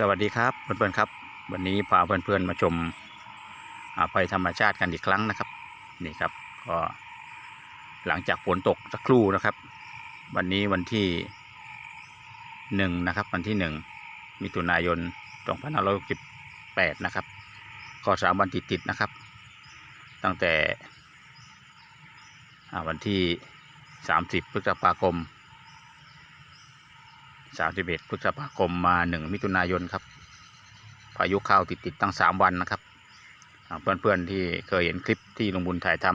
สวัสดีครับเพื่อนๆครับ วันนี้พาเพื่อนๆมาชมอ่าภัยธรรมชาติกันอีกครั้งนะครับ นี่ครับก็หลังจากฝนตกสักครู่นะครับ วันนี้วันที่หนึ่งนะครับ วันที่หนึ่งมิถุนายน2568นหนึ่งร้อยสิบแปดนะครับ ก็สามวันติดๆนะครับ ตั้งแต่อ่าวันที่30พฤษภาคม 31พฤษภาคมมา1มิถุนายนครับ พายุเข้าติดติดตั้ง3วันนะครับอ่าเพื่อนๆที่เคยเห็นคลิปที่ลุงบุญถ่ายท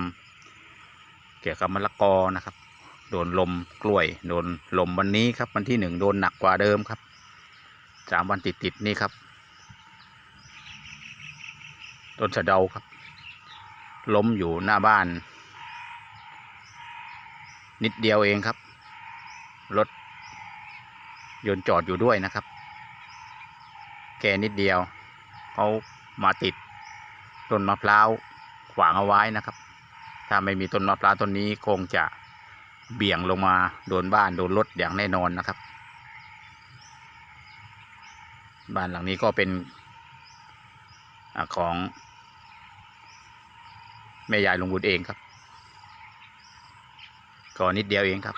ำเกี่ยวกับมะละกอนะครับ โดนลมกล้วย โดนลมวันนี้ครับ วันที่หนึ่งโดนหนักกว่าเดิมครับสามวันติดติดนี่ครับ ต้นสะเดาครับ ล้มอยู่หน้าบ้าน นิดเดียวเองครับ รถ ยนต์จอดอยู่ด้วยนะครับ แกนิดเดียวเขามาติดต้นมะพร้าวขวางเอาไว้นะครับ ถ้าไม่มีต้นมะพร้าวต้นนี้คงจะเบี่ยงลงมาโดนบ้านโดนรถอย่างแน่นอนนะครับ บ้านหลังนี้ก็เป็นอของแม่ยายลุงบุญเองครับก็นิดเดียวเองครับ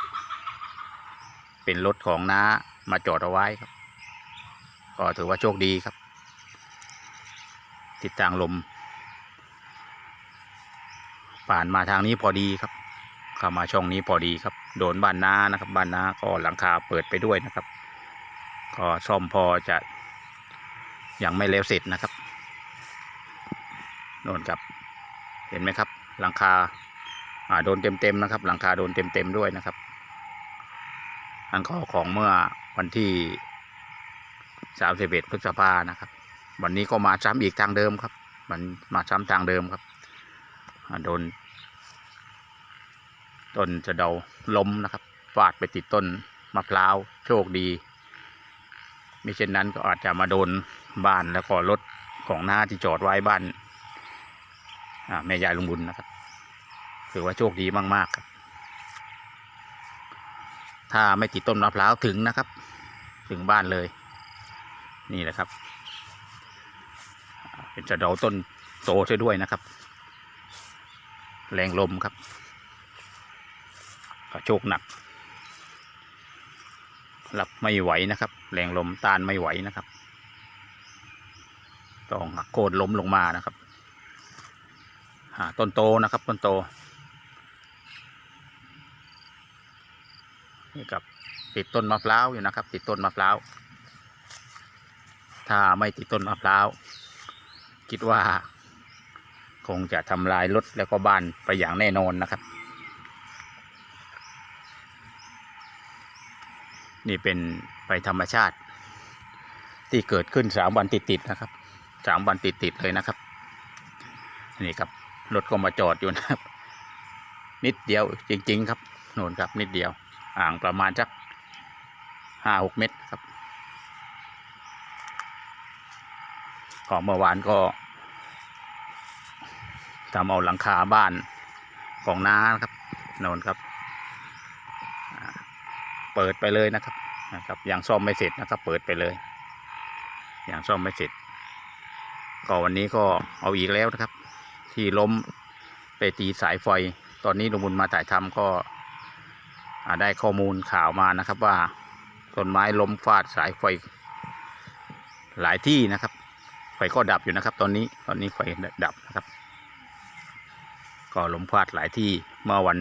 เป็นรถของน้า มาจอดเอาไว้ครับ ก็ถือว่าโชคดีครับทิศทางลม ผ่านมาทางนี้พอดีครับเข้ามาช่องนี้พอดีครับ โดนบ้านน้านะครับ บ้านน้าก็หลังคาเปิดไปด้วยนะครับ ก็ซ่อมพอจะยังไม่แล้วเสร็จนะครับโน่นครับ เห็นไหมครับ หลังคาโดนเต็มๆนะครับ หลังคาโดนเต็มๆด้วยนะครับ อันก็ของเมื่อวันที่สามสิบเอ็ดพฤษภานะครับ วันนี้ก็มาซ้ำอีกทางเดิมครับ มันมาซ้ำทางเดิมครับโดนต้นจะเดาล้มนะครับฟาดไปติดต้นมะพร้าวโชคดีมิเช่นนั้นก็อาจจะมาโดนบ้านแล้วก็รถของหน้าที่จอดไว้บ้านอ่าแม่ยายลุงบุญนะครับถือว่าโชคดีมากๆครับ ถ้าไม่ติดต้นมะพร้าวถึงนะครับ ถึงบ้านเลย นี่แหละครับ เป็นจะเดาต้นโตใช่ด้วยนะครับ แรงลมครับกระโชกหนักรับไม่ไหวนะครับ แรงลมต้านไม่ไหวนะครับ ต้องหักโค่นล้มลงมานะครับอ่าต้นโตนะครับต้นโต นี่ครับติดต้นมะพร้าวอยู่นะครับ ติดต้นมะพร้าวถ้าไม่ติดต้นมะพร้าวคิดว่า คงจะทำลายรถแล้วก็บ้านไปอย่างแน่นอนนะครับ นี่เป็นไปธรรมชาติที่เกิดขึ้นสามวันติดๆนะครับสามวันติดๆเลยนะครับ นี่ครับรถก็มาจอดอยู่นะครับ นิดเดียวจริง ๆ ครับโน่นครับนิดเดียว ห่างประมาณสักห้าหกเมตรครับ ของเมื่อวานก็ทำเอาหลังคาบ้านของน้านครับนนครับ เปิดไปเลยนะครับนะครับยังซ่อมไม่เสร็จนะครับ เปิดไปเลยยังซ่อมไม่เสร็จ ก็วันนี้ก็เอาอีกแล้วนะครับ ที่ล้มไปตีสายไฟ ตอนนี้ลุงบุญมาถ่ายทำก็ ได้ข้อมูลข่าวมานะครับว่าต้นไม้ล้มฟาดสายไฟหลายที่นะครับ ไฟก็ดับอยู่นะครับ ตอนนี้ตอนนี้ไฟดับนะครับ ก็ล้มฟาดหลายที่เมื่อวัน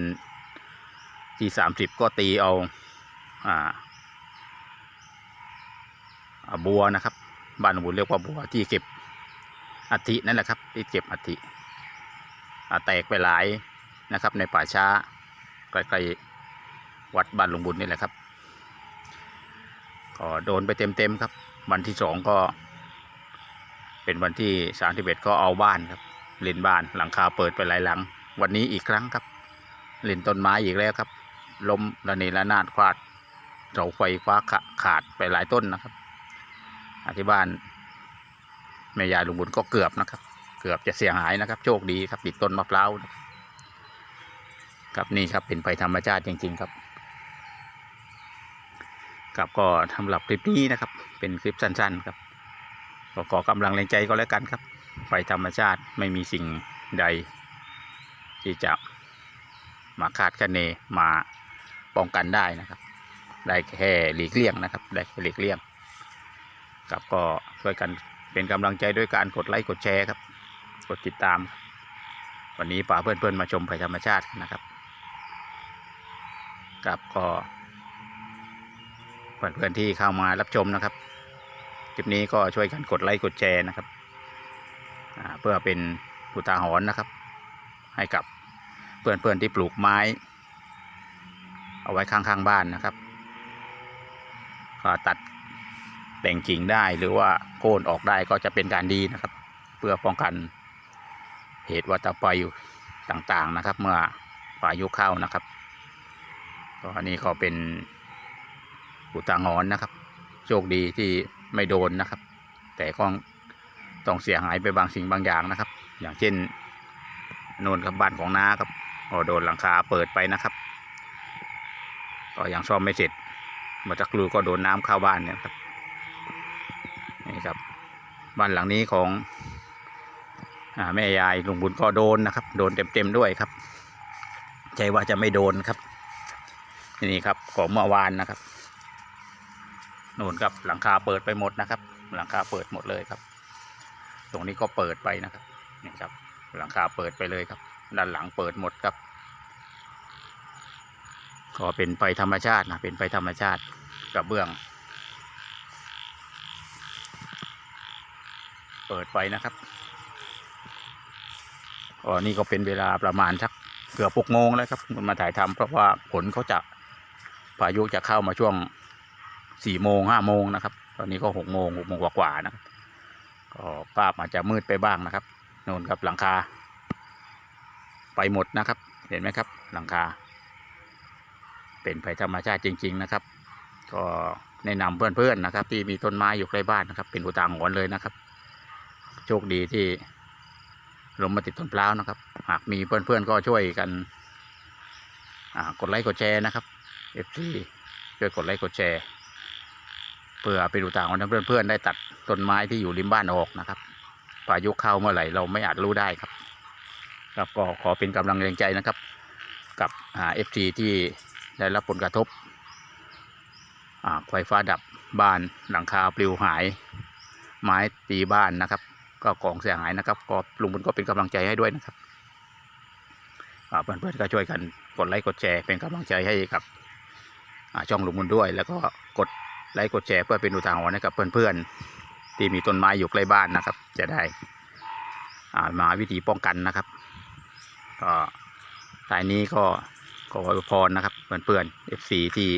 ที่สามสิบก็ตีเอาอ่าบัวนะครับ บ้านบุญเรียกว่าบัวที่เก็บอัฐินั่นแหละครับที่เก็บอัฐิแตกไปหลายนะครับในป่าช้าใกล้ๆ วัดบ้านหลวงบุญนี่แหละครับก็โดนไปเต็มๆครับ วันที่สองก็ เป็นวันที่สามสิบเอ็ดก็เอาบ้านครับเล่นบ้านหลังคาเปิดไปหลายหลัง วันนี้อีกครั้งครับเล่นต้นไม้อีกแล้วครับล้มระเนระนาดฟาดเสาไฟฟ้าขาขาดไปหลายต้นนะครับอธิบ้านแม่ยายลุงบุญก็เกือบนะครับ เกือบจะเสียหายนะครับ โชคดีครับติดต้นมะพร้าวนะครับครับนี่ครับเป็นภัยธรรมชาติจริง ๆ ครับ ครับก็สำหรับคลิปนี้นะครับ เป็นคลิปสั้นๆครับก็ขอกำลังแรงใจก็แล้วกันครับไฟธรรมชาติไม่มีสิ่งใด ที่จะมาคาดคะเนมาป้องกันได้นะครับ ได้แค่หลีกเลี่ยงนะครับได้แค่หลีกเลี่ยงครับก็ช่วยกันเป็นกำลังใจด้วยการกดไลค์กดแชร์ครับ กดติดตาม วันนี้ป่าเพื่อนๆมาชมภัยธรรมชาตินะครับครับก็ เพื่อนๆที่เข้ามารับชมนะครับคลิปนี้ก็ช่วยกันกดไลค์กดแชร์นะครับเพื่อเป็นอุทาหรณ์นะครับ ให้กับเพื่อนๆที่ปลูกไม้ เอาไว้ข้างๆบ้านนะครับก็ตัดแต่งกิ่งได้หรือว่าโค่นออกได้ก็จะเป็นการดีนะครับ เพื่อป้องกันเหตุวัตภัยต่างๆนะครับ เมื่อพายุเข้านะครับก็อันนี้ก็เป็น อุตาหรณ์นะครับ โชคดีที่ไม่โดนนะครับ แต่ก็ต้องเสียหายไปบางสิ่งบางอย่างนะครับ อย่างเช่นโนนกับบ้านของน้าครับก็โดนหลังคาเปิดไปนะครับก็ยังซ่อมไม่เสร็จเมาจากรูก็โดนน้ำเข้าบ้านเนี่ยครับนี่ครับ บ้านหลังนี้ของอแม่ยายลุงบุญก็โดนนะครับ โดนเต็มๆด้วยครับใจว่าจะไม่โดนครับนี่ครับของเมื่อวานนะครับ น่นครับหลังคาเปิดไปหมดนะครับ หลังคาเปิดหมดเลยครับ ตรงนี้ก็เปิดไปนะครับนี่ครับ หลังคาเปิดไปเลยครับ ด้านหลังเปิดหมดครับ ก็เป็นไฟธรรมชาตินะเป็นไฟธรรมชาติกับเบื้อง เปิดไฟนะครับอ๋อนี่ก็เป็นเวลาประมาณสักเกือบหกโมงแล้วครับมาถ่ายทำเพราะว่าผลเขาจะพายุจะเข้ามาช่วง สี่โมงห้าโมงนะครับ ตอนนี้ก็หกโมงหกโมงกว่าๆนะครับก็ภาพอาจจะมืดไปบ้างนะครับโน่นครับหลังคา ไปหมดนะครับ เห็นไหมครับ หลังคา เป็นภัยธรรมชาติจริง ๆนะครับ ก็แนะนำเพื่อนๆนะครับ ที่มีต้นไม้อยู่ใกล้บ้านนะครับ เป็นอุตางหรณ์เลยนะครับ โชคดีที่ลมมาติดต้นพร้าวนะครับ หากมีเพื่อนๆก็ช่วยกันกดไลค์กดแชร์นะครับ FC ช่วยกดไลค์กดแชร์ เพื่อเป็นอุตาหรณ์ให้เพื่อนๆได้ตัดต้นไม้ที่อยู่ริมบ้านออกนะครับพายุเข้าเมื่อไหร่เราไม่อาจรู้ได้ครับครับก็ขอเป็นกำลังแรงใจนะครับ กับเอ่า FT ที่ได้รับผลกระทบไฟฟ้าดับบ้านหลังคาปลิวหาย ไม้ตีบ้านนะครับ ก็ของเสียหายนะครับ ก็ลุงบุญก็เป็นกำลังใจให้ด้วยนะครับอ่าเพื่อนๆก็ช่วยกันกดไลค์กดแชร์เป็นกำลังใจให้กับช่องลุงบุญด้วย แล้วก็กด ไลค์กดแชร์เพื่อเป็นอุทาหรณ์ให้กับเพื่อนๆ ที่มีต้นไม้อยู่ใกล้บ้านนะครับ จะได้มาวิธีป้องกันนะครับ ก็สายนี้ก็ขออวยพรนะครับเพื่อนๆ FC ที่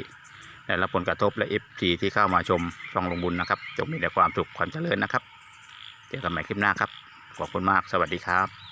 ได้รับผลกระทบและ FC ที่เข้ามาชมช่องลงบุญนะครับจงมีแต่ความสุขความเจริญนะครับ เจอกันใหม่คลิปหน้าครับ ขอบคุณมากสวัสดีครับ